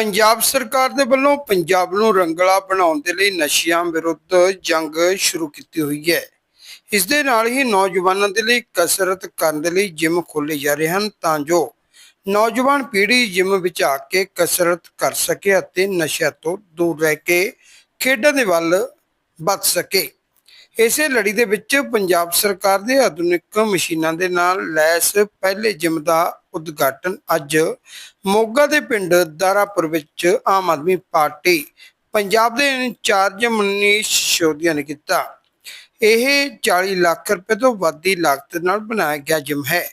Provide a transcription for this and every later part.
ਪੰਜਾਬ ਸਰਕਾਰ ਦੇ ਵੱਲੋਂ ਪੰਜਾਬ ਨੂੰ ਰੰਗਲਾ ਬਣਾਉਣ ਦੇ ਲਈ ਨਸ਼ਿਆਂ ਵਿਰੁੱਧ ਜੰਗ ਸ਼ੁਰੂ ਕੀਤੀ ਹੋਈ ਹੈ। ਇਸ ਦੇ ਨਾਲ ਹੀ ਨੌਜਵਾਨਾਂ ਦੇ ਲਈ ਕਸਰਤ ਕਰਨ ਦੇ ਲਈ ਜਿਮ ਖੋਲ੍ਹੇ ਜਾ ਰਹੇ ਹਨ ਤਾਂ ਜੋ ਨੌਜਵਾਨ ਪੀੜ੍ਹੀ ਜਿਮ ਵਿੱਚ ਆ ਕੇ ਕਸਰਤ ਕਰ ਸਕੇ ਅਤੇ ਨਸ਼ਿਆਂ ਤੋਂ ਦੂਰ ਰਹਿ ਕੇ ਖੇਡਾਂ ਦੇ ਵੱਲ ਵੱਧ ਸਕੇ। ਇਸੇ ਲੜੀ ਦੇ ਵਿੱਚ ਪੰਜਾਬ ਸਰਕਾਰ ਦੇ ਆਧੁਨਿਕ ਮਸ਼ੀਨਾਂ ਦੇ ਨਾਲ ਲੈਸ ਪਹਿਲੇ ਜਿਮ ਦਾ ਉਦਘਾਟਨ। ਅੱਜ ਮੋਗਾ ਦੇ ਪਿੰਡ ਦਾਰਾਪੁਰ ਵਿੱਚ ਆਮ ਆਦਮੀ ਪਾਰਟੀ ਪੰਜਾਬ ਦੇ ਇੰਚਾਰਜ ਮਨੀਸ਼ ਸੋਧੀਆ ਨੇ ਕੀਤਾ। ਇਹ 40 ਲੱਖ ਰੁਪਏ ਤੋਂ ਵੱਧ ਦੀ ਲਾਗਤ ਨਾਲ ਬਣਾਇਆ ਗਿਆ ਜਿਮ ਹੈ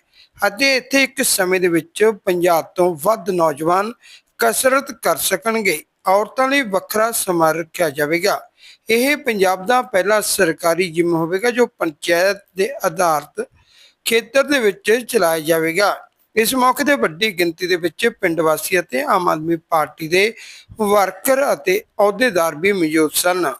ਅਤੇ ਇੱਥੇ ਇੱਕ ਸਮੇਂ ਦੇ ਵਿੱਚ 50 ਤੋਂ ਵੱਧ ਨੌਜਵਾਨ ਕਸਰਤ ਕਰ ਸਕਣਗੇ। ਔਰਤਾਂ ਲਈ ਵੱਖਰਾ ਸਮਾਂ ਰੱਖਿਆ ਜਾਵੇਗਾ। ਇਹ ਪੰਜਾਬ ਦਾ ਪਹਿਲਾ ਸਰਕਾਰੀ ਜਿਮ ਹੋਵੇਗਾ ਜੋ ਪੰਚਾਇਤ ਦੇ ਆਧਾਰਿਤ ਖੇਤਰ ਦੇ ਵਿੱਚ ਚਲਾਇਆ ਜਾਵੇਗਾ। ਇਸ ਮੌਕੇ ਤੇ ਵੱਡੀ ਗਿਣਤੀ ਦੇ ਵਿੱਚ ਪਿੰਡ ਵਾਸੀ ਅਤੇ ਆਮ ਆਦਮੀ ਪਾਰਟੀ ਦੇ ਵਰਕਰ ਅਤੇ ਅਹੁਦੇਦਾਰ ਵੀ ਮੌਜੂਦ ਸਨ।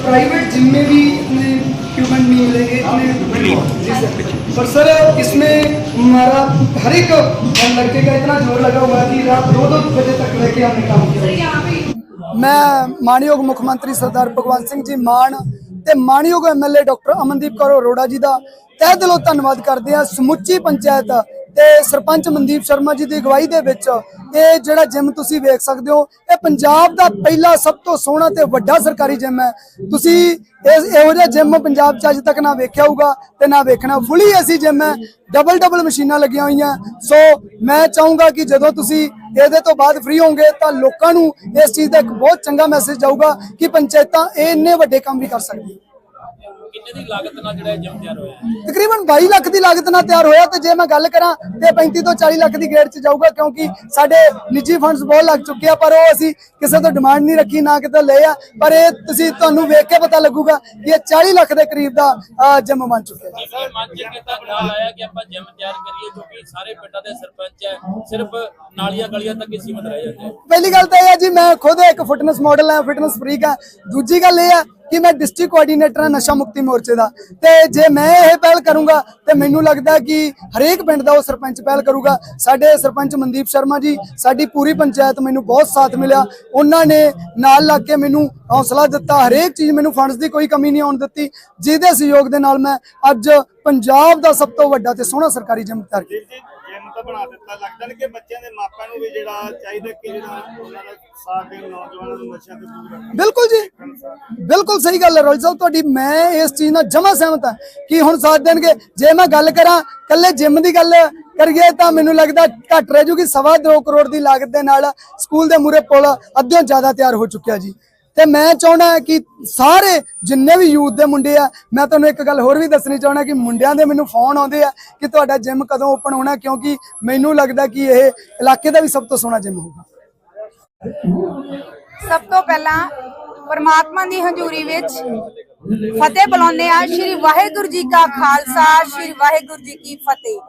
प्राइवेट जिम में भी इतने इक्विपमेंट नहीं मिलेंगे इतने जी सर पर सर इसमें हमारा हर एक लड़के का इतना जोर लगा हुआ है कि रात दो दो बजे तक रह के हमने काम किया ਮੈਂ ਮਾਨਯੋਗ ਮੁੱਖ ਮੰਤਰੀ ਸਰਦਾਰ ਭਗਵੰਤ ਸਿੰਘ ਜੀ ਮਾਨ ਤੇ ਮਾਨਯੋਗ ਐਮਐਲਏ ਡਾਕਟਰ ਅਮਨਦੀਪ ਕੌਰ ਅਰੋੜਾ ਜੀ ਦਾ ਤਹਿ ਦਿਲੋਂ ਧੰਨਵਾਦ ਕਰਦੇ ਹਾਂ ਸਮੁੱਚੀ ਪੰਚਾਇਤ ਤੇ ਸਰਪੰਚ ਮਨਦੀਪ ਸ਼ਰਮਾ ਜੀ ਦੀ ਅਗਵਾਈ ਦੇ ਵਿੱਚ ਇਹ ਜਿਹੜਾ ਜਿਮ ਤੁਸੀਂ ਵੇਖ ਸਕਦੇ ਹੋ, ਇਹ ਪੰਜਾਬ ਦਾ ਪਹਿਲਾ ਸਭ ਤੋਂ ਸੋਹਣਾ ਤੇ ਵੱਡਾ ਸਰਕਾਰੀ ਜਿਮ ਹੈ। ਤੁਸੀਂ ਇਸ ਇਹੋ ਜਿਹਾ ਜਿਮ ਪੰਜਾਬ 'ਚ ਅੱਜ ਤੱਕ ਨਾ ਵੇਖਿਆ ਹੋਊਗਾ ਤੇ ਨਾ ਵੇਖਣਾ। ਫੁੱਲੀ ਐਸੀ ਜਿਮ ਹੈ ਡਬਲ ਡਬਲ ਮਸ਼ੀਨਾਂ ਲੱਗੀਆਂ ਹੋਈਆਂ। ਸੋ ਮੈਂ ਚਾਹੂੰਗਾ ਕਿ ਜਦੋਂ ਤੁਸੀਂ ਇਹਦੇ ਤੋਂ ਬਾਅਦ ਫ੍ਰੀ ਹੋਗੇ ਤਾਂ ਲੋਕਾਂ ਨੂੰ ਇਸ ਚੀਜ਼ ਦਾ ਇੱਕ ਬਹੁਤ ਚੰਗਾ ਮੈਸੇਜ ਜਾਊਗਾ ਕਿ ਪੰਚਾਇਤਾਂ ਇਹ ਇੰਨੇ ਵੱਡੇ ਕੰਮ ਵੀ ਕਰ ਸਕਦੀਆਂ। ਕਿੰਨੇ ਦੀ ਲਾਗਤ ਨਾਲ ਜਿਹੜਾ ਇਹ ਜਿਮ ਤਿਆਰ ਹੋਇਆ? ਹੈ ਤਕਰੀਬਨ 22 ਲੱਖ ਦੀ ਲਾਗਤ ਨਾਲ ਤਿਆਰ ਹੋਇਆ ਤੇ ਜੇ ਮੈਂ ਗੱਲ ਕਰਾਂ ਤੇ 35 ਤੋਂ 40 ਲੱਖ ਦੀ ਗੇੜ 'ਚ ਜਾਊਗਾ ਕਿਉਂਕਿ ਸਾਡੇ ਨਿੱਜੀ ਫੰਡਸ ਬਹੁਤ ਲੱਗ ਚੁੱਕੇ ਆ ਪਰ ਉਹ ਅਸੀਂ ਕਿਸੇ ਤੋਂ ਡਿਮਾਂਡ ਨਹੀਂ ਰੱਖੀ ਨਾ ਕਿਤੇ ਲਏ ਆ। ਪਰ ਇਹ ਤੁਸੀਂ ਤੁਹਾਨੂੰ ਵੇਖ ਕੇ ਪਤਾ ਲੱਗੂਗਾ ਕਿ ਇਹ 40 ਲੱਖ ਦੇ ਕਰੀਬ ਦਾ ਜਿਮ ਬਣ ਚੁੱਕਿਆ ਹੈ। ਇਹ ਮਨ ਚ ਕਿਤਾ ਖਿਆਲ ਆਇਆ ਕਿ ਆਪਾਂ ਜਿਮ ਤਿਆਰ ਕਰੀਏ ਜੋ ਕਿ ਸਾਰੇ ਪਿੰਡਾਂ ਦੇ ਸਰਪੰਚ ਹੈ ਸਿਰਫ ਨਾਲੀਆਂ ਗਲੀਆਂ ਤੱਕ ਹੀ ਸੀਮਤ ਰਹਿ ਜਾਂਦੇ ਆ। ਪਹਿਲੀ ਗੱਲ ਤਾਂ ਇਹ ਹੈ ਜੀ ਮੈਂ ਖੁਦ ਇੱਕ ਫਿਟਨੈਸ ਮਾਡਲ ਹਾਂ ਫਿਟਨੈਸ ਫਰੀਕ ਹਾਂ। ਦੂਜੀ ਗੱਲ ਇਹ ਹੈ ਕਿ ਮੈਂ ਡਿਸਟ੍ਰਿਕਟ ਕੋਆਰਡੀਨੇਟਰ ਹਾਂ ਨਸ਼ਾ ਮੁਕਤੀ ਮੋਰਚੇ ਦਾ। ਤੇ ਜੇ ਮੈਂ ਇਹ ਪਹਿਲ ਕਰੂੰਗਾ, ਤੇ ਮੈਨੂੰ ਲੱਗਦਾ ਕਿ ਹਰੇਕ ਪਿੰਡ ਦਾ ਉਹ ਸਰਪੰਚ ਪਹਿਲ ਕਰੂਗਾ। ਸਾਡੇ ਸਰਪੰਚ ਮਨਦੀਪ ਸ਼ਰਮਾ ਜੀ, ਸਾਡੀ ਪੂਰੀ ਪੰਚਾਇਤ ਮੈਨੂੰ ਬਹੁਤ ਸਾਥ ਮਿਲਿਆ। ਉਹਨਾਂ ਨੇ ਨਾਲ ਲੱਗ ਕੇ ਮੈਨੂੰ ਹੌਸਲਾ ਦਿੱਤਾ। ਹਰੇਕ ਚੀਜ਼ ਮੈਨੂੰ ਫੰਡਸ ਦੀ ਕੋਈ ਕਮੀ ਨਹੀਂ ਆਉਣ ਦਿੱਤੀ। ਜਿਹਦੇ ਸਹਿਯੋਗ ਦੇ ਨਾਲ ਮੈਂ ਅੱਜ ਪੰਜਾਬ ਦਾ ਸਭ ਤੋਂ ਵੱਡਾ ਤੇ ਸੋਹਣਾ ਸਰਕਾਰੀ ਜਿਮ ਤਿਆਰ ਕੀਤਾ ਬਣਾ ਦਿੱਤਾ। ਲੱਗਦਾ ਨਹੀਂ ਕਿ ਬੱਚਿਆਂ ਦੇ ਮਾਪਿਆਂ ਨੂੰ ਵੀ ਜਿਹੜਾ ਚਾਹੀਦਾ ਕਿ ਜਿਹੜਾ ਉਹਨਾਂ ਦਾ ਸਾਥ ਦੇ ਨੌਜਵਾਨਾਂ ਨੂੰ ਨਸ਼ਿਆਂ ਤੋਂ ਦੂਰ ਰੱਖਣ। ਬਿਲਕੁਲ ਜੀ। ਬਿਲਕੁਲ ਸਹੀ ਗੱਲ ਹੈ ਰੋਲ ਸਾਹਿਬ, ਤੁਹਾਡੀ ਮੈਂ ਇਸ ਚੀਜ਼ ਨਾਲ ਜਮਾ ਸਹਿਮਤ ਹਾਂ ਕਿ ਹੁਣ ਸਾਥ ਦੇਣਗੇ। ਜੇ ਮੈਂ ਗੱਲ ਕਰਾਂ ਕੱਲੇ ਜਿਮ ਦੀ ਗੱਲ ਕਰੀਏ ਤਾਂ ਮੈਨੂੰ ਲੱਗਦਾ ਘੱਟ ਰਹਿ ਜੂਗੀ, ਸਵਾ ਦੋ ਕਰੋੜ ਦੀ ਲਾਗਤ ਦੇ ਨਾਲ ਸਕੂਲ ਦੇ ਮੂਰੇ ਪੁਲ ਅੱਧਿਓਂ ਜ਼ਿਆਦਾ ਤਿਆਰ ਹੋ ਚੁੱਕਿਆ ਜੀ। ਤੇ ਮੈਂ ਚਾਹਣਾ ਕਿ ਸਾਰੇ ਜਿੰਨੇ ਵੀ ਯੂਥ ਦੇ ਮੁੰਡੇ ਆ, ਮੈਂ ਤੁਹਾਨੂੰ ਇੱਕ ਗੱਲ ਹੋਰ ਵੀ ਦੱਸਣੀ ਚਾਹਣਾ ਕਿ ਮੁੰਡਿਆਂ ਦੇ ਮੈਨੂੰ ਫੋਨ ਆਉਂਦੇ ਆ ਕਿ ਤੁਹਾਡਾ ਜਿਮ ਕਦੋਂ ਓਪਨ ਹੋਣਾ, ਕਿਉਂਕਿ ਮੈਨੂੰ ਲੱਗਦਾ ਕਿ ਇਹ ਇਲਾਕੇ ਦਾ ਵੀ ਸਭ ਤੋਂ ਸੋਹਣਾ ਜਿਮ ਹੋਊਗਾ। ਸਭ ਤੋਂ ਪਹਿਲਾਂ ਪਰਮਾਤਮਾ ਦੀ ਹਜ਼ੂਰੀ ਵਿੱਚ ਫਤਿਹ ਬੁਲਾਉਂਦੇ ਆ ਸ਼੍ਰੀ ਵਾਹਿਗੁਰੂ ਜੀ ਕਾ ਖਾਲਸਾ, ਸ਼੍ਰੀ ਵਾਹਿਗੁਰੂ ਜੀ ਕੀ ਫਤਿਹ।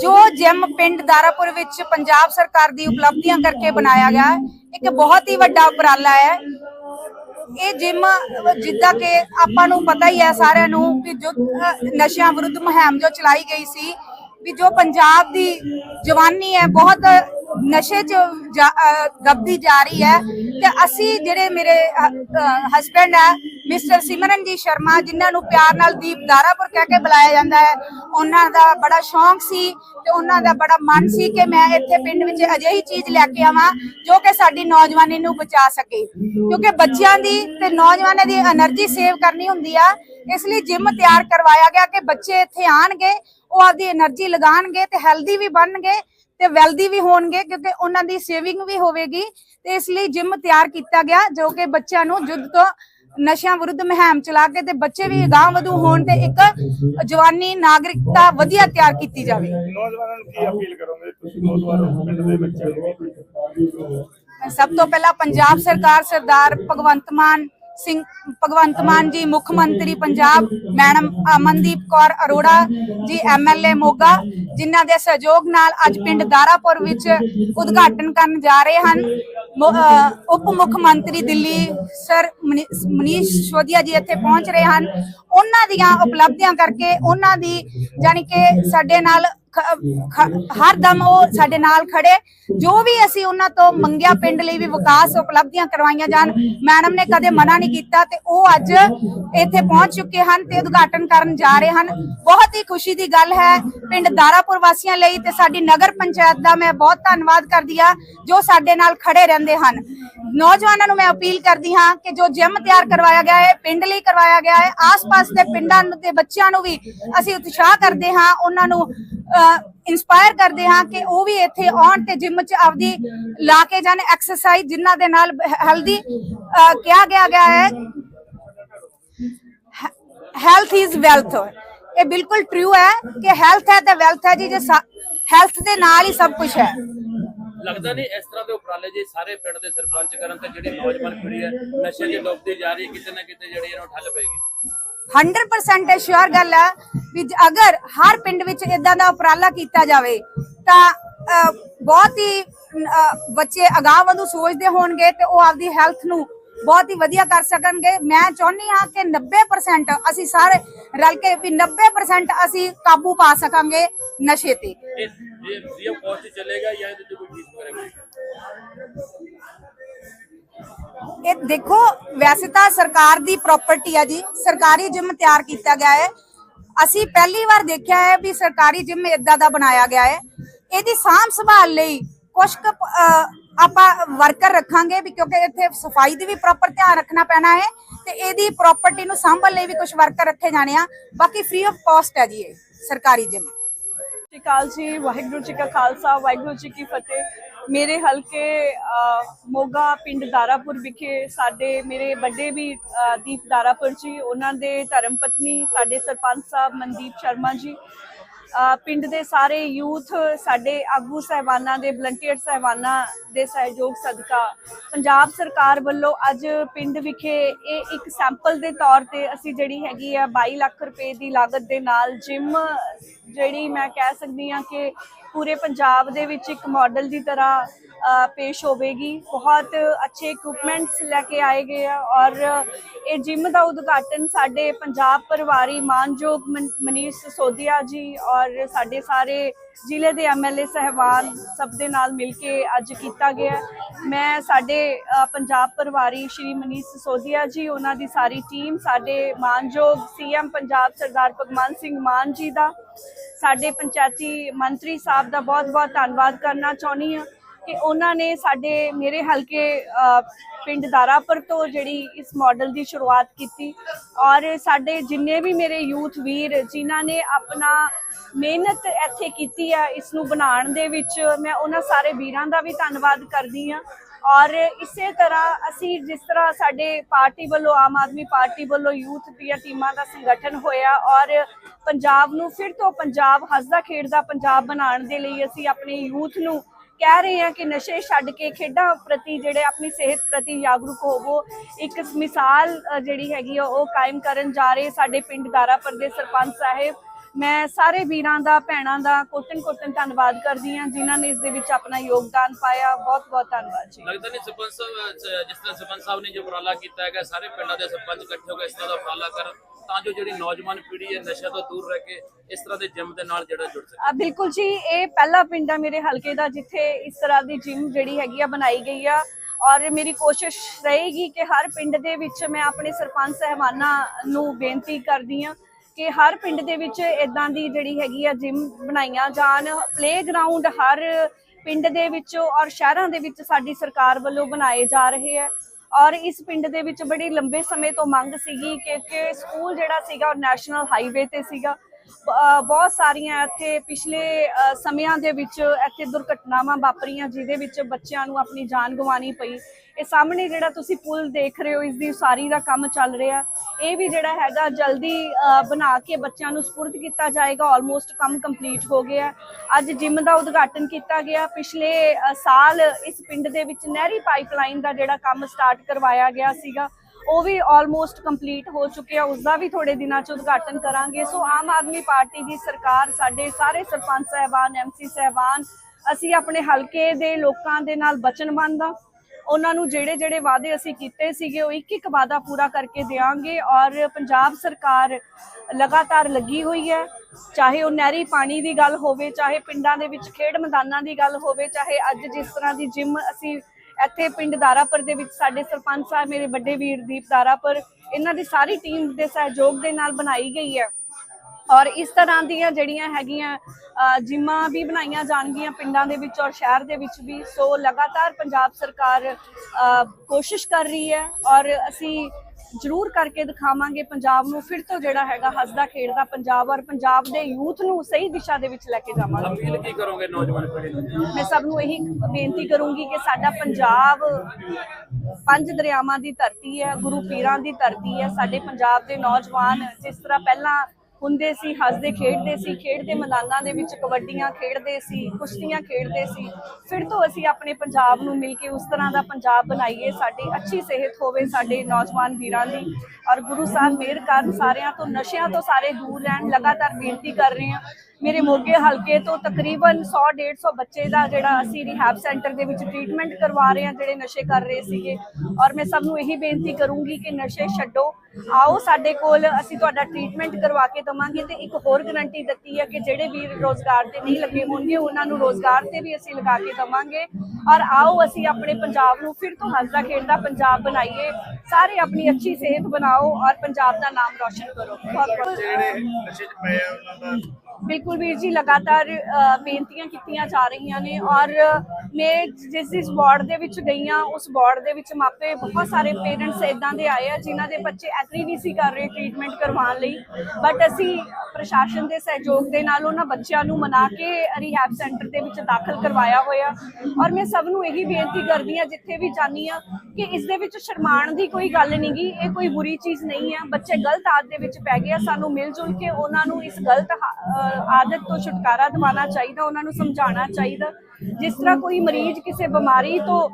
ਜੋ ਜਿਮ ਪਿੰਡ ਦਾਰਾਪੁਰ ਵਿੱਚ ਪੰਜਾਬ ਸਰਕਾਰ ਦੀ ਉਪਲਬਧੀਆਂ ਕਰਕੇ ਬਣਾਇਆ ਗਿਆ ਇੱਕ ਬਹੁਤ ਹੀ ਵੱਡਾ ਉਪਰਾਲਾ ਹੈ। ਇਹ ਜਿਮ, ਜਿੱਦਾਂ ਕਿ ਆਪਾਂ ਨੂੰ ਪਤਾ ਹੀ ਹੈ ਸਾਰਿਆਂ ਨੂੰ ਕਿ ਜੋ ਨਸ਼ਿਆਂ ਵਿਰੁੱਧ ਮੁਹਿੰਮ ਜੋ ਚਲਾਈ ਗਈ ਸੀ, ਵੀ ਜੋ ਪੰਜਾਬ ਦੀ ਜਵਾਨੀ ਹੈ, ਬਹੁਤ ਨਸ਼ੇ 'ਚ ਗੱਬਦੀ ਜਾ ਰਹੀ ਹੈ ਤੇ ਅਸੀਂ ਜਿਹੜੇ ਮੇਰੇ ਹਸਬੰਡ ਹੈ ਮਿਸਟਰ ਸਿਮਰਨਜੀਤ ਸ਼ਰਮਾ, ਜਿਨ੍ਹਾਂ ਨੂੰ ਪਿਆਰ ਨਾਲ ਦੀਪਦਾਰਾਪੁਰ ਕਹਿ ਕੇ ਬੁਲਾਇਆ ਜਾਂਦਾ ਹੈ, ਉਹਨਾਂ ਦਾ ਬੜਾ ਸ਼ੌਂਕ ਸੀ ਤੇ ਉਹਨਾਂ ਦਾ ਬੜਾ ਮਨ ਸੀ ਕਿ ਮੈਂ ਇੱਥੇ ਪਿੰਡ ਵਿੱਚ ਅਜਿਹੀ ਚੀਜ਼ ਲੈ ਕੇ ਆਵਾਂ ਜੋ ਕਿ ਸਾਡੀ ਨੌਜਵਾਨੀ ਨੂੰ ਬਚਾ ਸਕੇ। ਕਿਉਂਕਿ ਬੱਚਿਆਂ ਦੀ ਤੇ ਨੌਜਵਾਨਾਂ ਦੀ એનર્ਜੀ ਸੇਵ ਕਰਨੀ ਹੁੰਦੀ ਆ, ਇਸ ਲਈ ਜਿੰਮ ਤਿਆਰ ਕਰਵਾਇਆ ਗਿਆ ਕਿ ਬੱਚੇ ਇੱਥੇ ਆਣਗੇ ਉਹ ਆਪਦੀ એનર્ਜੀ ਲਗਾਣਗੇ ਤੇ ਹੈਲਦੀ ਵੀ ਬਣਨਗੇ ਤੇ ਵੈਲਦੀ ਵੀ ਹੋਣਗੇ ਕਿਉਂਕਿ ਉਹਨਾਂ ਦੀ ਸੇਵਿੰਗ ਵੀ ਹੋਵੇਗੀ ਤੇ ਇਸ ਲਈ ਜਿਮ ਤਿਆਰ ਕੀਤਾ ਗਿਆ ਜੋ ਕਿ ਬੱਚਿਆਂ ਨੂੰ ਜੁੱਧ ਤੋਂ ਨਸ਼ਿਆਂ ਵਿਰੁੱਧ ਮੁਹਿੰਮ ਚਲਾ ਕੇ ਤੇ ਬੱਚੇ ਵੀ ਅਗਾਂਹ ਵਧੂ ਹੋਣ ਤੇ ਇੱਕ ਜਵਾਨੀ ਨਾਗਰਿਕਤਾ ਵਧੀਆ ਤਿਆਰ ਕੀਤੀ ਜਾਵੇ। ਨੌਜਵਾਨਾਂ ਨੂੰ ਕੀ ਅਪੀਲ ਕਰੋਗੇ ਤੁਸੀਂ ਨੌਜਵਾਨ ਪਿੰਡ ਦੇ ਬੱਚਿਆਂ ਨੂੰ? ਸਭ ਤੋਂ ਪਹਿਲਾਂ ਪੰਜਾਬ ਸਰਕਾਰ ਸਰਦਾਰ ਭਗਵੰਤ ਮਾਨ ਸਿੰਘ, ਭਗਵੰਤ ਮਾਨ ਜੀ, ਮੁੱਖ ਮੰਤਰੀ ਪੰਜਾਬ, ਮੈਡਮ ਅਮਨਦੀਪ ਕੌਰ ਅਰੋੜਾ ਜੀ ਐਮਐਲਏ ਮੋਗਾ, ਜਿਨ੍ਹਾਂ ਦੇ ਸਹਿਯੋਗ ਨਾਲ ਅੱਜ ਪਿੰਡ ਦਾਰਾਪੁਰ ਵਿੱਚ ਉਦਘਾਟਨ ਕਰਨ ਜਾ ਰਹੇ ਹਨ। ਉਪ ਮੁੱਖ ਮੰਤਰੀ ਦਿੱਲੀ ਸਰ ਮਨੀ- ਮਨੀਸ਼ ਸਿਸੋਦੀਆ ਜੀ ਇੱਥੇ ਪਹੁੰਚ ਰਹੇ ਹਨ। ਉਹਨਾਂ ਦੀਆਂ ਉਪਲਬਧੀਆਂ ਕਰਕੇ ਉਹਨਾਂ ਦੀ, ਜਾਣੀ ਕਿ ਸਾਡੇ ਨਾਲ ਹਰ ਦਮ ਉਹ ਸਾਡੇ ਨਾਲ ਖੜੇ। ਜੋ ਵੀ ਅਸੀਂ ਉਹਨਾਂ ਤੋਂ ਮੰਗਿਆ ਪਿੰਡ ਲਈ ਵੀ ਵਿਕਾਸ ਉਪਲਬਧੀਆਂ ਕਰਵਾਈਆਂ ਜਾਣ ਮੈਡਮ ਨੇ ਕਦੇ ਮਨਾ ਨਹੀਂ ਕੀਤਾ ਤੇ ਉਹ ਅੱਜ ਇੱਥੇ ਪਹੁੰਚ ਚੁੱਕੇ ਹਨ ਤੇ ਉਦਘਾਟਨ ਕਰਨ ਜਾ ਰਹੇ ਹਨ। ਬਹੁਤ ਹੀ ਖੁਸ਼ੀ ਦੀ ਗੱਲ ਹੈ ਪਿੰਡ ਦਾਰਾਪੁਰ ਵਾਸੀਆਂ ਲਈ ਤੇ ਸਾਡੀ ਨਗਰ ਪੰਚਾਇਤ ਦਾ ਮੈਂ ਬਹੁਤ ਧੰਨਵਾਦ ਕਰਦੀ ਆ ਜੋ ਸਾਡੇ ਨਾਲ ਖੜੇ ਰਹਿੰਦੇ ਹਨ। ਨੌਜਵਾਨਾਂ ਨੂੰ ਮੈਂ ਅਪੀਲ ਕਰਦੀ ਹਾਂ ਕਿ ਜੋ ਜਿਮ ਤਿਆਰ ਕਰਵਾਇਆ ਗਿਆ ਹੈ ਪਿੰਡ ਲਈ ਕਰਵਾਇਆ ਗਿਆ ਹੈ ਆਸ-ਪਾਸ ਦੇ ਪਿੰਡਾਂ ਤੇ ਬੱਚਿਆਂ ਨੂੰ ਵੀ ਅਸੀਂ ਉਤਸ਼ਾਹ ਕਰਦੇ ਹਾਂ ਉਹਨਾਂ ਨੂੰ ਇਨਸਪਾਇਰ ਕਰਦੇ ਹਾਂ ਕਿ ਉਹ ਵੀ ਇੱਥੇ ਆਉਣ ਤੇ ਜਿਮ 'ਚ ਆਪਦੀ ਲਾ ਕੇ ਜਾਣ ਐਕਸਰਸਾਈਜ਼ ਜਿਨ੍ਹਾਂ ਦੇ ਨਾਲ ਹੈਲਦੀ ਕਿਹਾ ਗਿਆ ਗਿਆ ਹੈ। ਹੈਲਥ ਇਜ਼ ਵੈਲਥ ਇਹ ਬਿਲਕੁਲ ਟਰੂ ਹੈ ਕਿ ਹੈਲਥ ਹੈ ਤੇ ਵੈਲਥ ਹੈ ਜੀ, ਜੇ ਹੈਲਥ ਦੇ ਨਾਲ ਹੀ ਸਭ ਕੁਝ ਹੈ। ਲੱਗਦਾ ਨਹੀਂ ਇਸ ਤਰ੍ਹਾਂ ਦੇ ਉਪਰਾਲੇ ਜੇ ਸਾਰੇ ਪਿੰਡ ਦੇ ਸਰਪੰਚ ਕਰਨ ਤੇ ਜਿਹੜੀ ਨੌਜਵਾਨ ਪੀੜ੍ਹੀ ਹੈ, ਨਸ਼ੇ 'ਚ ਡੁੱਬਦੀ ਜਾ ਰਹੀ ਹੈ, ਕਿਤੇ ਨਾ ਕਿਤੇ ਜਿਹੜੀ ਇਹਨੂੰ ਠੱਲ ਪਏਗੀ। 100% ਇਹ ਸ਼ੋਰ ਗੱਲ ਹੈ ਵੀ ਅਗਰ ਹਰ ਪਿੰਡ ਵਿੱਚ ਇਦਾਂ ਦਾ ਉਪਰਾਲਾ ਕੀਤਾ ਜਾਵੇ, ਤਾਂ ਬਹੁਤ ਹੀ ਬੱਚੇ ਅਗਾਂਹ ਵਧੂ ਸੋਚਦੇ ਹੋਣਗੇ ਤੇ ਉਹ ਆਪਦੀ ਹੈਲਥ ਨੂੰ ਬਹੁਤ ਹੀ ਵਧੀਆ ਕਰ ਸਕਣਗੇ। ਮੈਂ ਚਾਹੁੰਦੀ ਹਾਂ ਕਿ 90% ਅਸੀਂ ਸਾਰੇ ਰਲ ਕੇ ਵੀ 90% ਅਸੀਂ ਕਾਬੂ ਪਾ ਸਕਾਂਗੇ ਨਸ਼ੇ ਤੇ। ਇਹ ਇਹ ਫ੍ਰੀ ਚੱਲੇਗਾ ਜਾਂ ਇਹਦੇ 'ਚ ਕੋਈ ਫੀਸ ਵਗੈਰਾ ਇਹ ਦੇਖੋ, ਵੈਸੇ ਤਾਂ ਸਰਕਾਰ ਦੀ ਪ੍ਰਾਪਰਟੀ ਆ ਜੀ, ਸਰਕਾਰੀ ਜਿਮ ਤਿਆਰ ਕੀਤਾ ਗਿਆ ਹੈ। ਅਸੀਂ ਪਹਿਲੀ ਵਾਰ ਦੇਖਿਆ ਹੈ ਵੀ ਸਰਕਾਰੀ ਜਿਮ ਇਦਾਂ ਦਾ ਬਣਾਇਆ ਗਿਆ ਹੈ। ਇਹਦੀ ਸਾਂਭ ਸੰਭਾਲ ਲਈ ਕੁਝ ਆਪਾਂ ਵਰਕਰ ਰੱਖਾਂਗੇ ਵੀ ਕਿਉਂਕਿ ਇੱਥੇ ਸਫ਼ਾਈ ਦੀ ਵੀ ਪ੍ਰੋਪਰ ਧਿਆਨ ਰੱਖਣਾ ਪੈਣਾ ਹੈ ਤੇ ਇਹਦੀ ਪ੍ਰਾਪਰਟੀ ਨੂੰ ਸਾਂਭਣ ਲਈ ਵੀ ਕੁਝ ਵਰਕਰ ਰੱਖੇ ਜਾਣੇ ਆ। ਬਾਕੀ ਫ੍ਰੀ ਆਫ ਕਾਸਟ ਹੈ ਜੀ ਇਹ, ਸਰਕਾਰੀ ਜਿਮ ਸਤਿ ਸ਼੍ਰੀ ਜੀ, ਵਾਹਿਗੁਰੂ ਜੀ ਕਾ ਖਾਲਸਾ, ਵਾਹਿਗੁਰੂ ਜੀ ਕੀ ਫਤਿਹ। ਮੇਰੇ ਹਲਕੇ ਮੋਗਾ ਪਿੰਡ ਦਾਰਾਪੁਰ ਵਿਖੇ ਸਾਡੇ, ਮੇਰੇ ਵੱਡੇ ਵੀ ਦੀਪ ਦਾਰਾਪੁਰ ਜੀ, ਉਹਨਾਂ ਦੇ ਧਰਮ ਪਤਨੀ ਸਾਡੇ ਸਰਪੰਚ ਸਾਹਿਬ ਮਨਦੀਪ ਸ਼ਰਮਾ ਜੀ ਪਿੰਡ ਦੇ ਸਾਰੇ ਯੂਥ, ਸਾਡੇ ਆਗੂ ਸਹਿਬਾਨਾਂ ਦੇ ਵਲੰਟੀਅਰ ਸਹਿਬਾਨਾਂ ਦੇ ਸਹਿਯੋਗ ਸਦਕਾ ਪੰਜਾਬ ਸਰਕਾਰ ਵੱਲੋਂ ਅੱਜ ਪਿੰਡ ਵਿਖੇ ਇਹ ਇੱਕ ਸੈਂਪਲ ਦੇ ਤੌਰ ਤੇ ਅਸੀਂ ਜਿਹੜੀ ਹੈਗੀ ਆ 22 ਲੱਖ ਰੁਪਏ ਦੀ ਲਾਗਤ ਦੇ ਨਾਲ ਜਿਮ ਜਿਹੜੀ ਮੈਂ ਕਹਿ ਸਕਦੀ ਹਾਂ ਕਿ ਪੂਰੇ ਪੰਜਾਬ ਦੇ ਵਿੱਚ ਇੱਕ ਮਾਡਲ ਦੀ ਤਰ੍ਹਾਂ ਪੇਸ਼ ਹੋਵੇਗੀ। ਬਹੁਤ ਅੱਛੇ ਇਕਵਿਪਮੈਂਟਸ ਲੈ ਕੇ ਆਏ ਗਏ ਆ ਔਰ ਇਹ ਜਿਮ ਦਾ ਉਦਘਾਟਨ ਸਾਡੇ ਪੰਜਾਬ ਪਰਿਵਾਰੀ ਮਾਨਯੋਗ ਮਨ- ਮਨੀਸ਼ ਸਿਸੋਦੀਆ ਜੀ ਔਰ ਸਾਡੇ ਸਾਰੇ ਜ਼ਿਲ੍ਹੇ ਦੇ ਐਮਐਲਏ ਸਹਿਬਾਨ ਸਭ ਦੇ ਨਾਲ ਮਿਲ ਕੇ ਅੱਜ ਕੀਤਾ ਗਿਆ ਮੈਂ ਸਾਡੇ ਪੰਜਾਬ ਪਰਿਵਾਰੀ ਸ਼੍ਰੀ ਮਨੀਸ਼ ਸਿਸੋਦੀਆ ਜੀ, ਉਹਨਾਂ ਦੀ ਸਾਰੀ ਟੀਮ ਸਾਡੇ ਮਾਨਯੋਗ ਸੀਐਮ ਪੰਜਾਬ ਸਰਦਾਰ ਭਗਵੰਤ ਸਿੰਘ ਮਾਨ ਜੀ ਦਾ ਸਾਡੇ ਪੰਚਾਇਤੀ ਮੰਤਰੀ ਸਾਹਿਬ ਦਾ ਬਹੁਤ-ਬਹੁਤ ਧੰਨਵਾਦ ਕਰਨਾ ਚਾਹੁੰਦੀ ਹਾਂ ਕਿ ਉਹਨਾਂ ਨੇ ਸਾਡੇ ਮੇਰੇ ਹਲਕੇ ਪਿੰਡ ਦਾਰਾਪੁਰ ਤੋਂ ਜਿਹੜੀ ਇਸ ਮਾਡਲ ਦੀ ਸ਼ੁਰੂਆਤ ਕੀਤੀ ਔਰ ਸਾਡੇ ਜਿੰਨੇ ਵੀ ਮੇਰੇ ਯੂਥ ਵੀਰ ਜਿਨ੍ਹਾਂ ਨੇ ਆਪਣਾ ਮਿਹਨਤ ਇੱਥੇ ਕੀਤੀ ਹੈ ਇਸ ਨੂੰ ਬਣਾਉਣ ਦੇ ਵਿੱਚ, ਮੈਂ ਉਹਨਾਂ ਸਾਰੇ ਵੀਰਾਂ ਦਾ ਵੀ ਧੰਨਵਾਦ ਕਰਦੀ ਹਾਂ ਔਰ ਇਸੇ ਤਰ੍ਹਾਂ ਅਸੀਂ ਜਿਸ ਤਰ੍ਹਾਂ ਸਾਡੇ ਪਾਰਟੀ ਵੱਲੋਂ ਆਮ ਆਦਮੀ ਪਾਰਟੀ ਵੱਲੋਂ ਯੂਥ ਦੀਆਂ ਟੀਮਾਂ ਦਾ ਸੰਗਠਨ ਹੋਇਆ ਔਰ ਪੰਜਾਬ ਨੂੰ ਫਿਰ ਤੋਂ ਪੰਜਾਬ ਹੱਸਦਾ ਖੇਡਦਾ ਪੰਜਾਬ ਬਣਾਉਣ ਦੇ ਲਈ ਅਸੀਂ ਆਪਣੇ ਯੂਥ ਨੂੰ ਕਹਿ ਰਹੇ ਹਾਂ ਕਿ ਨਸ਼ੇ ਛੱਡ ਕੇ ਖੇਡਾਂ ਪ੍ਰਤੀ ਜਿਹੜੇ ਆਪਣੀ ਸਿਹਤ ਪ੍ਰਤੀ ਜਾਗਰੂਕ ਹੋਵੋ। ਇੱਕ ਮਿਸਾਲ ਜਿਹੜੀ ਹੈਗੀ ਆ, ਉਹ ਕਾਇਮ ਕਰਨ ਜਾ ਰਹੇ ਸਾਡੇ ਪਿੰਡ ਦਾਰਾਪੁਰ ਦੇ ਸਰਪੰਚ ਸਾਹਿਬ ਮੈਂ ਸਾਰੇ ਵੀਰਾਂ ਦਾ ਭੈਣਾਂ ਦਾ ਕੋਟਨ ਕੋਟਨ ਧੰਨਵਾਦ ਕਰਦੀ ਹਾਂ ਜਿਨ੍ਹਾਂ ਨੇ ਇਸ ਦੇ ਵਿੱਚ ਆਪਣਾ ਯੋਗਦਾਨ ਪਾਇਆ। ਬਹੁਤ ਬਹੁਤ ਧੰਨਵਾਦ ਜੀ। ਲੱਗਦਾ ਨਹੀਂ ਸਰਪੰਚ ਸਾਹਿਬ ਜਿਸ ਤਰ੍ਹਾਂ ਸਰਪੰਚ ਸਾਹਿਬ ਨੇ ਜੋ ਉਪਰਾਲਾ ਕੀਤਾ ਹੈਗਾ ਸਾਰੇ ਪਿੰਡਾਂ ਦੇ ਸਰਪੰਚ ਇਕੱਠੇ ਹੋ ਕੇ ਇਸ ਤਰ੍ਹਾਂ ਦਾ ਉਪਰਾਲਾ ਕਰਨ ਤਾਂ ਜੋ ਜਿਹੜੀ ਨੌਜਵਾਨ ਪੀੜ੍ਹੀ ਹੈ ਨਸ਼ੇ ਤੋਂ ਦੂਰ ਰਹਿ ਕੇ ਇਸ ਤਰ੍ਹਾਂ ਦੇ ਜਿਮ ਦੇ ਨਾਲ ਜਿਹੜਾ ਜੁੜ ਸਕੇ। ਆ ਬਿਲਕੁਲ ਜੀ ਇਹ ਪਹਿਲਾ ਪਿੰਡ ਆ ਮੇਰੇ ਹਲਕੇ ਦਾ ਜਿੱਥੇ ਇਸ ਤਰ੍ਹਾਂ ਦੀ ਜਿਮ ਜਿਹੜੀ ਹੈਗੀ ਆ ਬਣਾਈ ਗਈ ਆ। ਔਰ ਮੇਰੀ ਕੋਸ਼ਿਸ਼ ਰਹੇਗੀ ਕਿ ਹਰ ਪਿੰਡ ਦੇ ਵਿੱਚ ਮੈਂ ਆਪਣੇ ਸਰਪੰਚ ਸਹਿਬਾਨਾਂ ਨੂੰ ਬੇਨਤੀ ਕਰਦੀ ਆ ਕਿ ਹਰ ਪਿੰਡ ਦੇ ਵਿੱਚ ਇਦਾਂ ਦੀ ਜਿਹੜੀ ਹੈਗੀ ਆ ਜਿਮ ਬਣਾਈਆਂ ਜਾਣ। ਪਲੇਗਰਾਉਂਡ ਹਰ ਪਿੰਡ ਦੇ ਵਿੱਚ ਔਰ ਸ਼ਹਿਰਾਂ ਦੇ ਵਿੱਚ ਸਾਡੀ ਸਰਕਾਰ ਵੱਲੋਂ ਬਣਾਏ ਜਾ ਰਹੇ ਆ। ਔਰ ਇਸ ਪਿੰਡ ਦੇ ਵਿੱਚ ਬੜੀ ਲੰਬੇ ਸਮੇਂ ਤੋਂ ਮੰਗ ਸੀਗੀ ਕਿਉਂਕਿ ਸਕੂਲ ਜਿਹੜਾ ਸੀਗਾ ਉਹ ਨੈਸ਼ਨਲ ਹਾਈਵੇ ਤੇ ਸੀਗਾ। ਬਹੁਤ ਸਾਰੀਆਂ ਇੱਥੇ ਪਿਛਲੇ ਸਮਿਆਂ ਦੇ ਵਿੱਚ ਇੱਥੇ ਦੁਰਘਟਨਾਵਾਂ ਵਾਪਰੀਆਂ, ਜਿਹਦੇ ਵਿੱਚ ਬੱਚਿਆਂ ਨੂੰ ਆਪਣੀ ਜਾਨ ਗਵਾਉਣੀ ਪਈ। ਇਹ ਸਾਹਮਣੇ ਜਿਹੜਾ ਤੁਸੀਂ ਪੁਲ ਦੇਖ ਰਹੇ ਹੋ, ਇਸ ਦੀ ਉਸਾਰੀ ਦਾ ਕੰਮ ਚੱਲ ਰਿਹਾ। ਇਹ ਵੀ ਜਿਹੜਾ ਹੈਗਾ, ਜਲਦੀ ਬਣਾ ਕੇ ਬੱਚਿਆਂ ਨੂੰ ਸਪੁਰਦ ਕੀਤਾ ਜਾਏਗਾ। ਆਲਮੋਸਟ ਕੰਮ ਕੰਪਲੀਟ ਹੋ ਗਿਆ ਅੱਜ ਜਿਮ ਦਾ ਉਦਘਾਟਨ ਕੀਤਾ ਗਿਆ। ਪਿਛਲੇ ਸਾਲ ਇਸ ਪਿੰਡ ਦੇ ਵਿੱਚ ਨਹਿਰੀ ਪਾਈਪਲਾਈਨ ਦਾ ਜਿਹੜਾ ਕੰਮ ਸਟਾਰਟ ਕਰਵਾਇਆ ਗਿਆ ਸੀਗਾ, ਉਹ ਵੀ ਆਲਮੋਸਟ ਕੰਪਲੀਟ ਹੋ ਚੁੱਕਿਆ। ਉਸ ਦਾ ਵੀ ਥੋੜੇ ਦਿਨਾਂ ਚ ਉਦਘਾਟਨ ਕਰਾਂਗੇ। ਸੋ ਆਮ ਆਦਮੀ ਪਾਰਟੀ ਦੀ ਸਰਕਾਰ, ਸਾਡੇ ਸਾਰੇ ਸਰਪੰਚ ਸਹਿਬਾਨ ਐਮਸੀ ਸਹਿਬਾਨ, ਅਸੀਂ ਆਪਣੇ ਹਲਕੇ ਦੇ ਲੋਕਾਂ ਦੇ ਨਾਲ ਵਚਨਬੰਧ ਹਾਂ ਉਹਨਾਂ ਨੂੰ ਜਿਹੜੇ ਜਿਹੜੇ ਵਾਅਦੇ ਅਸੀਂ ਕੀਤੇ ਸੀਗੇ, ਉਹ ਇੱਕ ਇੱਕ ਵਾਅਦਾ ਪੂਰਾ ਕਰਕੇ ਦੇਵਾਂਗੇ ਔਰ ਪੰਜਾਬ ਸਰਕਾਰ ਲਗਾਤਾਰ ਲੱਗੀ ਹੋਈ ਹੈ। ਚਾਹੇ ਉਹ ਨਹਿਰੀ ਪਾਣੀ ਦੀ ਗੱਲ ਹੋਵੇ, ਚਾਹੇ ਪਿੰਡਾਂ ਦੇ ਵਿੱਚ ਖੇਡ ਮੈਦਾਨਾਂ ਦੀ ਗੱਲ ਹੋਵੇ, ਚਾਹੇ ਅੱਜ ਜਿਸ ਤਰ੍ਹਾਂ ਦੀ ਜਿਮ ਅਸੀਂ ਇੱਥੇ ਪਿੰਡ ਦਾਰਾਪੁਰ ਦੇ ਵਿੱਚ ਸਾਡੇ ਸਰਪੰਚ ਸਾਹਿਬ, ਮੇਰੇ ਵੱਡੇ ਵੀਰ ਦੀਪ ਦਾਰਾਪੁਰ, ਇਹਨਾਂ ਦੀ ਸਾਰੀ ਟੀਮ ਦੇ ਸਹਿਯੋਗ ਦੇ ਨਾਲ ਬਣਾਈ ਗਈ ਹੈ। ਔਰ ਇਸ ਤਰ੍ਹਾਂ ਦੀਆਂ ਜਿਹੜੀਆਂ ਹੈਗੀਆਂ ਜਿੰਮਾਂ ਵੀ ਬਣਾਈਆਂ ਜਾਣਗੀਆਂ ਪਿੰਡਾਂ ਦੇ ਵਿੱਚ ਔਰ ਸ਼ਹਿਰ ਦੇ ਵਿੱਚ ਵੀ। ਸੋ ਲਗਾਤਾਰ ਪੰਜਾਬ ਸਰਕਾਰ ਕੋਸ਼ਿਸ਼ ਕਰ ਰਹੀ ਹੈ ਔਰ ਅਸੀਂ ਜ਼ਰੂਰ ਕਰਕੇ ਦਿਖਾਵਾਂਗੇ ਪੰਜਾਬ ਨੂੰ। ਫਿਰ ਤੋਂ ਜਿਹੜਾ ਹੈਗਾ ਹੱਸਦਾ ਖੇਡਦਾ ਪੰਜਾਬ ਔਰ ਪੰਜਾਬ ਦੇ ਯੂਥ ਨੂੰ ਸਹੀ ਦਿਸ਼ਾ ਦੇ ਵਿੱਚ ਲੈ ਕੇ ਜਾਵਾਂਗੇ। ਅਪੀਲ ਕੀ ਕਰੋਗੇ ਨੌਜਵਾਨ ਪੀੜ੍ਹੀ ਨੂੰ? ਮੈਂ ਸਭ ਨੂੰ ਇਹੀ ਬੇਨਤੀ ਕਰੂੰਗੀ ਕਿ ਸਾਡਾ ਪੰਜਾਬ ਪੰਜ ਦਰਿਆਵਾਂ ਦੀ ਧਰਤੀ ਹੈ ਗੁਰੂ ਪੀਰਾਂ ਦੀ ਧਰਤੀ ਹੈ। ਸਾਡੇ ਪੰਜਾਬ ਦੇ ਨੌਜਵਾਨ ਜਿਸ ਤਰ੍ਹਾਂ ਪਹਿਲਾਂ ਹੁੰਦੇ ਸੀ, ਹੱਸਦੇ, ਖੇਡਦੇ ਸੀ, ਖੇਡਦੇ ਮੈਦਾਨਾਂ ਦੇ ਵਿੱਚ ਕਬੱਡੀਆਂ ਖੇਡਦੇ ਸੀ, ਕੁਸ਼ਤੀਆਂ ਖੇਡਦੇ ਸੀ। ਫਿਰ ਤੋਂ ਅਸੀਂ ਆਪਣੇ ਪੰਜਾਬ ਨੂੰ ਮਿਲ ਕੇ ਉਸ ਤਰ੍ਹਾਂ ਦਾ ਪੰਜਾਬ ਬਣਾਈਏ, ਸਾਡੀ ਅੱਛੀ ਸਿਹਤ ਹੋਵੇ, ਸਾਡੇ ਨੌਜਵਾਨ ਵੀਰਾਂ ਦੀ। ਔਰ ਗੁਰੂ ਸਾਹਿਬ ਮਿਹਰ ਕਰਨ ਸਾਰਿਆਂ ਤੋਂ, ਨਸ਼ਿਆਂ ਤੋਂ ਸਾਰੇ ਦੂਰ ਰਹਿਣ, ਲਗਾਤਾਰ ਬੇਨਤੀ ਕਰ ਰਹੇ ਹਾਂ ਮੇਰੇ ਮੋਗੇ ਹਲਕੇ ਤੋਂ ਤਕਰੀਬਨ 100 150 ਬੱਚੇ ਦਾ ਜਿਹੜਾ ਅਸੀਂ ਰਿਹੈਬ ਸੈਂਟਰ ਦੇ ਵਿੱਚ ਟ੍ਰੀਟਮੈਂਟ ਕਰਵਾ ਰਹੇ ਹਾਂ, ਜਿਹੜੇ ਨਸ਼ੇ ਕਰ ਰਹੇ ਸੀਗੇ। ਔਰ ਮੈਂ ਸਭ ਨੂੰ ਇਹੀ ਬੇਨਤੀ ਕਰੂੰਗੀ ਕਿ ਨਸ਼ੇ ਛੱਡੋ। ਆਓ ਸਾਡੇ ਕੋਲ, ਅਸੀਂ ਤੁਹਾਡਾ ਟ੍ਰੀਟਮੈਂਟ ਕਰਵਾ ਕੇ ਦਵਾਂਗੇ ਤੇ ਇੱਕ ਹੋਰ ਗਰੰਟੀ ਦਿੱਤੀ ਹੈ ਕਿ ਜਿਹੜੇ ਵੀ ਰੋਜ਼ਗਾਰ ਤੇ ਨਹੀਂ ਲੱਗੇ ਹੋਣਗੇ, ਉਹਨਾਂ ਨੂੰ ਰੋਜ਼ਗਾਰ ਤੇ ਵੀ ਅਸੀਂ ਲਗਾ ਕੇ ਦਵਾਂਗੇ। ਔਰ ਆਓ ਅਸੀਂ ਆਪਣੇ ਪੰਜਾਬ ਨੂੰ ਫਿਰ ਤੋਂ ਹੱਸਦਾ ਖੇਡਦਾ ਪੰਜਾਬ ਬਣਾਈਏ। ਸਾਰੇ ਆਪਣੀ ਅੱਛੀ ਸਿਹਤ ਬਣਾਓ ਔਰ ਪੰਜਾਬ ਦਾ ਨਾਮ ਰੋਸ਼ਨ ਕਰੋ। ਬਹੁਤ ਬਹੁਤ ਜਿਹੜੇ ਨਸ਼ੇ 'ਚ ਪਏ ਆ, ਉਹਨਾਂ ਦਾ ਬਿਲਕੁਲ ਵੀਰ ਜੀ, ਲਗਾਤਾਰ ਬੇਨਤੀਆਂ ਕੀਤੀਆਂ ਜਾ ਰਹੀਆਂ ਨੇ ਔਰ ਮੈਂ ਜਿਸ ਜਿਸ ਵਾਰਡ ਦੇ ਵਿੱਚ ਗਈ ਹਾਂ, ਉਸ ਵਾਰਡ ਦੇ ਵਿੱਚ ਮਾਪੇ ਬਹੁਤ ਸਾਰੇ ਪੇਰੈਂਟਸ ਇਦਾਂ ਦੇ ਆਏ ਆ ਜਿਨ੍ਹਾਂ ਦੇ ਬੱਚੇ ਐਗਰੀ ਨਹੀਂ ਸੀ ਕਰ ਰਹੇ ਟ੍ਰੀਟਮੈਂਟ ਕਰਵਾਉਣ ਲਈ। ਬਟ ਅਸੀਂ ਪ੍ਰਸ਼ਾਸਨ ਦੇ ਸਹਿਯੋਗ ਦੇ ਨਾਲ ਉਹਨਾਂ ਬੱਚਿਆਂ ਨੂੰ ਮਨਾ ਕੇ ਰਿਹੈਬ ਸੈਂਟਰ ਦੇ ਵਿੱਚ ਦਾਖਲ ਕਰਵਾਇਆ ਹੋਇਆ। ਔਰ ਮੈਂ ਸਭ ਨੂੰ ਇਹੀ ਬੇਨਤੀ ਕਰਦੀ ਹਾਂ, ਜਿੱਥੇ ਵੀ ਜਾਂਦੀ ਹਾਂ, ਕਿ ਇਸ ਦੇ ਵਿੱਚ ਸ਼ਰਮਾਣ ਦੀ ਕੋਈ ਗੱਲ ਨਹੀਂਗੀ ਇਹ ਕੋਈ ਬੁਰੀ ਚੀਜ਼ ਨਹੀਂ ਹੈ। ਬੱਚੇ ਗਲਤ ਆਦਤ ਦੇ ਵਿੱਚ ਪੈ ਗਏ ਆ, ਸਾਨੂੰ ਮਿਲ ਜੁਲ ਕੇ ਉਹਨਾਂ ਨੂੰ ਇਸ ਗਲਤ ਹਾ- ਆਦਤ ਤੋਂ ਛੁਟਕਾਰਾ ਦਿਵਾਉਣਾ ਚਾਹੀਦਾ, ਉਹਨਾਂ ਨੂੰ ਸਮਝਾਉਣਾ ਚਾਹੀਦਾ। ਜਿਸ ਤਰ੍ਹਾਂ ਕੋਈ ਮਰੀਜ਼ ਕਿਸੇ ਬਿਮਾਰੀ ਤੋਂ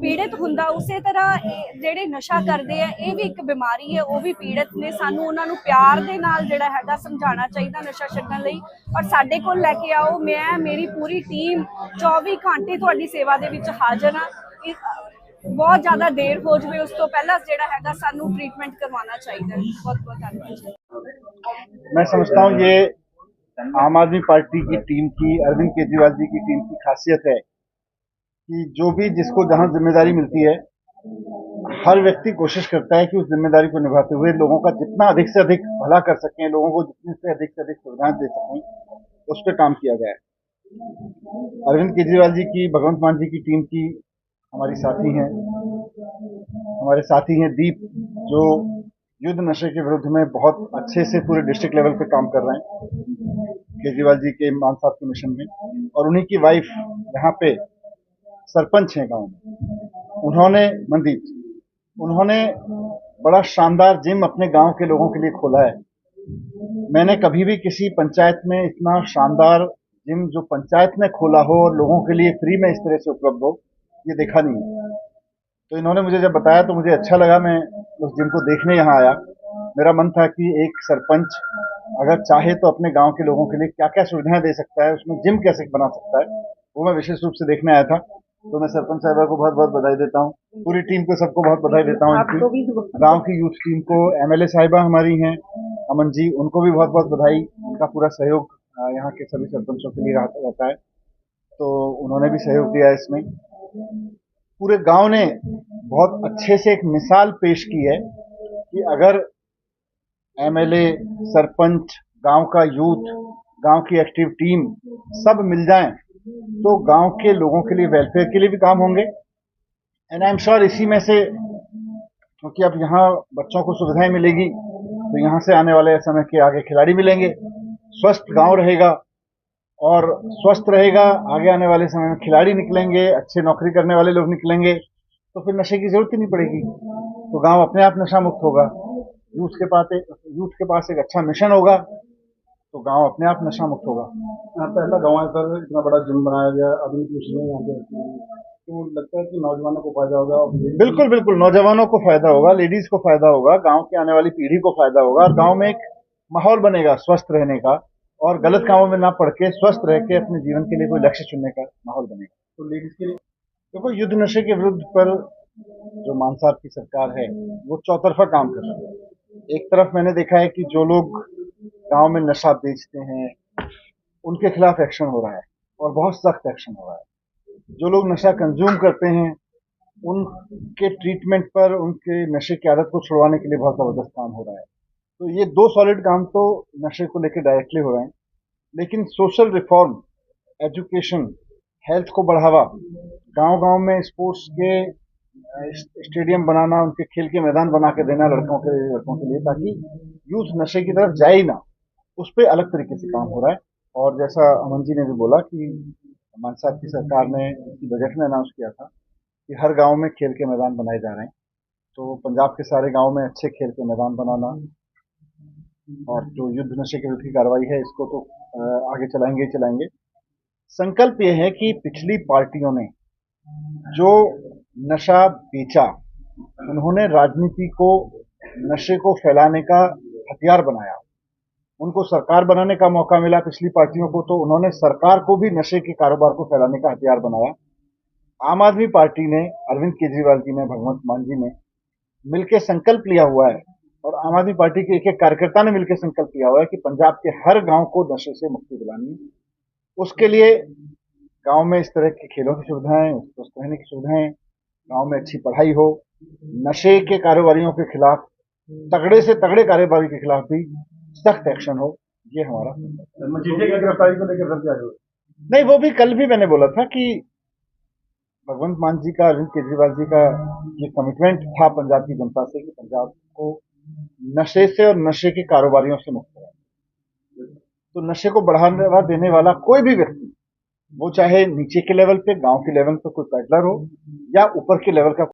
ਪੀੜਤ ਹੁੰਦਾ, ਉਸੇ ਤਰ੍ਹਾਂ ਜਿਹੜੇ ਨਸ਼ਾ ਕਰਦੇ ਆ, ਇਹ ਵੀ ਇੱਕ ਬਿਮਾਰੀ ਹੈ, ਉਹ ਵੀ ਪੀੜਤ ਨੇ। ਸਾਨੂੰ ਉਹਨਾਂ ਨੂੰ ਪਿਆਰ ਦੇ ਨਾਲ ਜਿਹੜਾ ਹੈਗਾ ਸਮਝਾਉਣਾ ਚਾਹੀਦਾ ਨਸ਼ਾ ਛੱਡਣ ਲਈ। ਔਰ ਸਾਡੇ ਕੋਲ ਲੈ ਕੇ ਆਓ, ਮੈਂ, ਮੇਰੀ ਪੂਰੀ ਟੀਮ 24 ਘੰਟੇ ਤੁਹਾਡੀ ਸੇਵਾ ਦੇ ਵਿੱਚ ਹਾਜ਼ਰ ਆ ਬਹੁਤ ਜ਼ਿਆਦਾ ਦੇਰ ਹੋ ਜਵੇ, ਉਸ ਤੋਂ ਪਹਿਲਾਂ ਜਿਹੜਾ ਹੈਗਾ ਸਾਨੂੰ ਟ੍ਰੀਟਮੈਂਟ ਕਰਵਾਉਣਾ ਚਾਹੀਦਾ ਬਹੁਤ ਬਹੁਤ ਧੰਨਵਾਦ। ਮੈਂ ਸਮਝਦਾ ਹਾਂ ਇਹ आम आदमी पार्टी की टीम की अरविंद केजरीवाल जी की टीम की खासियत है कि जो भी जिसको जहाँ ज़िम्मेदारी मिलती है हर व्यक्ति कोशिश करता है कि उस ज़िम्मेदारी को निभाते हुए लोगों का जितना अधिक से अधिक भला कर सकें लोगों को जितने से अधिक से अधिक सुविधाएँ दे सकें उस पर काम किया गया है। अरविंद केजरीवाल जी की भगवंत मान जी की टीम की हमारी साथी हैं। हमारे साथी हैं दीप जो युद्ध नशे के विरुद्ध में बहुत अच्छे से पूरे डिस्ट्रिक्ट लेवल पे काम कर रहे हैं। केजरीवाल जी के मान साहब के मिशन में और उन्हीं की वाइफ यहाँ पे सरपंच हैं गाँव में। उन्होंने, मनदीप, उन्होंने बड़ा शानदार जिम अपने गाँव के लोगों के लिए खोला है। मैंने कभी भी किसी पंचायत में इतना शानदार जिम जो पंचायत ने खोला हो और लोगों के लिए फ्री में इस तरह से उपलब्ध हो, ये देखा नहीं तो इन्होंने मुझे जब बताया तो मुझे अच्छा लगा मैं उस जिम को देखने यहाँ आया। मेरा मन था कि एक सरपंच अगर चाहे तो अपने गाँव के लोगों के लिए क्या क्या सुविधाएँ दे सकता है उसमें जिम कैसे बना सकता है वो मैं विशेष रूप से देखने आया था। तो मैं सरपंच साहबा को बहुत बहुत बधाई देता हूँ। पूरी टीम को सबको बहुत बधाई देता हूँ इनकी। गाँव की यूथ टीम को एमएलए साहिबा हमारी हैं अमन जी उनको भी बहुत बहुत बधाई। उनका पूरा सहयोग यहाँ के सभी सरपंचों के लिए रहता रहता है। तो उन्होंने भी सहयोग दिया इसमें। पूरे गाँव ने बहुत अच्छे से एक मिसाल पेश की है कि अगर एमएलए, सरपंच, गाँव का यूथ, गाँव की एक्टिव टीम सब मिल जाएँ तो गाँव के लोगों के लिए वेलफेयर के लिए भी काम होंगे। एंड आई एम श्योर इसी में से, क्योंकि अब यहाँ बच्चों को सुविधाएँ मिलेगी तो यहाँ से आने वाले समय के आगे खिलाड़ी मिलेंगे। स्वस्थ गाँव रहेगा और स्वस्थ रहेगा आगे आने वाले समय में खिलाड़ी निकलेंगे अच्छे नौकरी करने वाले लोग निकलेंगे तो फिर नशे की ज़रूरत ही नहीं पड़ेगी। तो गाँव अपने आप नशा मुक्त होगा। यूथ के पास यूथ के पास एक अच्छा मिशन होगा तो गाँव अपने आप नशा मुक्त होगा पहला गाँव है सर इतना बड़ा जिम बनाया गया आधुनिक मशीनें यहाँ पे। तो लगता है कि नौजवानों को फ़ायदा होगा बिल्कुल बिल्कुल नौजवानों को फ़ायदा होगा लेडीज़ को फ़ायदा होगा गाँव की आने वाली पीढ़ी को फ़ायदा होगा और गाँव में एक माहौल बनेगा स्वस्थ रहने का। और गलत कामों में ना पड़ के स्वस्थ रह के अपने जीवन के लिए कोई लक्ष्य चुनने का माहौल बनेगा। तो लेडीज़ के लिए? देखो युद्ध नशे के विरुद्ध पर जो मान साहब की सरकार है वो चौतरफा काम कर रही है। एक तरफ़ मैंने देखा है कि जो लोग गाँव में नशा बेचते हैं उनके खिलाफ एक्शन हो रहा है और बहुत सख्त एक्शन हो रहा है। जो लोग नशा कंज्यूम करते हैं उनके ट्रीटमेंट पर उनके नशे की आदत को छुड़वाने के लिए बहुत ज़बरदस्त काम हो रहा है। तो ये दो सॉलिड काम तो नशे को लेकर डायरेक्टली हो रहे हैं। लेकिन सोशल रिफॉर्म एजुकेशन हेल्थ को बढ़ावा गाँव गाँव में स्पोर्ट्स के स्टेडियम बनाना, उनके खेल के मैदान बना के देना लड़कों के लड़कों के लिए ताकि यूथ नशे की तरफ़ जाए ना। उस पर अलग तरीके से काम हो रहा है। और जैसा अमन जी ने भी बोला कि मान साहब की सरकार ने इसी बजट में अनाउंस किया था कि हर गाँव में खेल के मैदान बनाए जा रहे हैं। तो पंजाब के सारे गाँव में अच्छे खेल के मैदान बनाना और जो युद्ध नशे के विरुद्ध की कार्रवाई है, इसको तो आगे चलाएँगे चलाएँगे। संकल्प ये है कि पिछली पार्टियों ने जो नशा बेचा, उन्होंने राजनीति को, नशे को फैलाने का हथियार बनाया। उनको सरकार बनाने का मौका मिला पिछली पार्टियों को तो उन्होंने सरकार को भी नशे के कारोबार को फैलाने का हथियार बनाया। आम आदमी पार्टी ने, अरविंद केजरीवाल जी ने, भगवंत मान जी ने मिलकर संकल्प लिया हुआ है और आम आदमी पार्टी के एक एक कार्यकर्ता ने मिलकर संकल्प लिया हुआ है कि पंजाब के हर गाँव को नशे से मुक्ति दिलानी है। उसके लिए गाँव में इस तरह के खेलों की सुविधाएँ स्वस्थ रहने की सुविधाएँ गाँव में अच्छी पढ़ाई हो नशे के कारोबारियों के खिलाफ तगड़े से तगड़े कारोबारी के खिलाफ भी सख्त एक्शन हो ये हमारा गिरफ्तारी को लेकर नहीं वो भी कल भी मैंने बोला था कि भगवंत मान जी का अरविंद केजरीवाल जी का ये कमिटमेंट था पंजाब की जनता से कि पंजाब को नशे से और नशे के कारोबारियों से मुक्त रहे तो नशे को बढ़ावा देने वाला कोई भी व्यक्ति, वो चाहे नीचे के लेवल पे, गाँव के लेवल पे कोई पैडलर हो, या ऊपर के लेवल का